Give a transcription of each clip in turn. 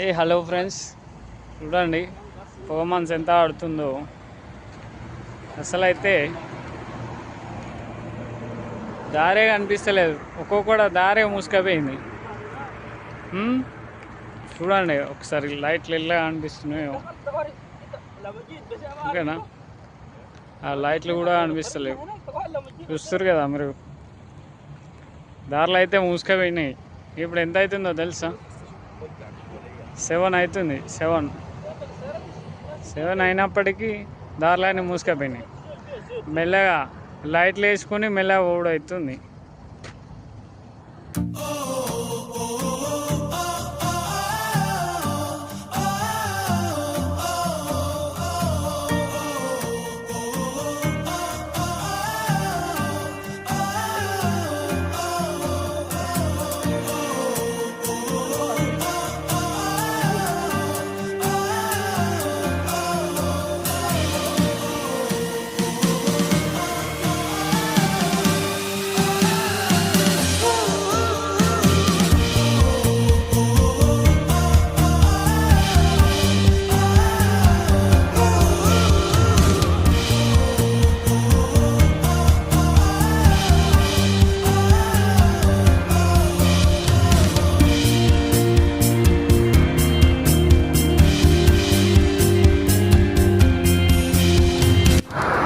ఏ hello friends చూడండి performance ఎంత ఆడుతుందో. అసలైతే దారే కనిపిస్తలేదు. ఒక్కొక్క దారే మూసుకపోయింది. చూడండి ఒకసారి లైట్లు ఎలా అనిపిస్తున్నాయో ఓకేనా ఆ లైట్లు కూడా అనిపిస్తలేవు చూస్తారు కదా మీరు. దారిలో అయితే మూసుకపోయినాయి. ఇప్పుడు ఎంత అవుతుందో తెలుసా? సెవెన్ అవుతుంది సెవెన్. సెవెన్ అయినప్పటికీ దారిలోనే మూసుకపోయినాయి. మెల్లగా లైట్లు వేసుకుని మెల్లగా ఓడు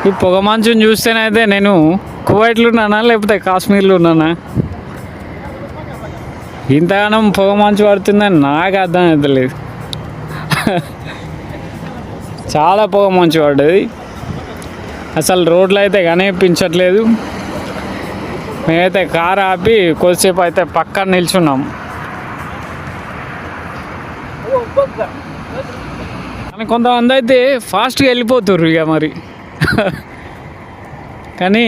ఈ పొగ మంచుని చూస్తేనైతే నేను కువైట్లో ఉన్నానా లేకపోతే కాశ్మీర్లో ఉన్నానా? ఇంతగానం పొగ మంచు పడుతుందని నాకు అర్థం అవుతలేదు చాలా పొగ మంచు పడ్డది. అసలు రోడ్లు అయితే కనిపించట్లేదు. మేమైతే కార్ ఆపి కొద్దిసేపు అయితే పక్కన నిల్చున్నాం. కానీ కొంతమంది అయితే ఫాస్ట్గా వెళ్ళిపోతుర్రు ఇక మరి. కానీ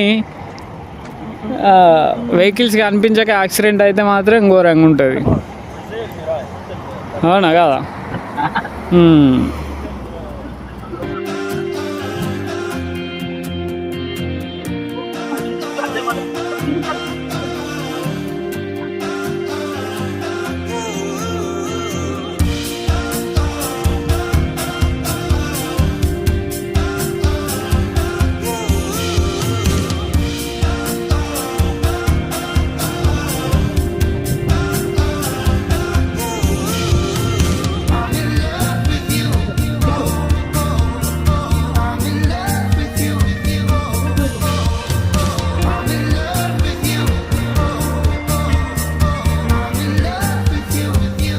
వెహికల్స్ కనిపించక యాక్సిడెంట్ అయితే మాత్రం ఘోరంగా ఉంటుంది అవునా కదా.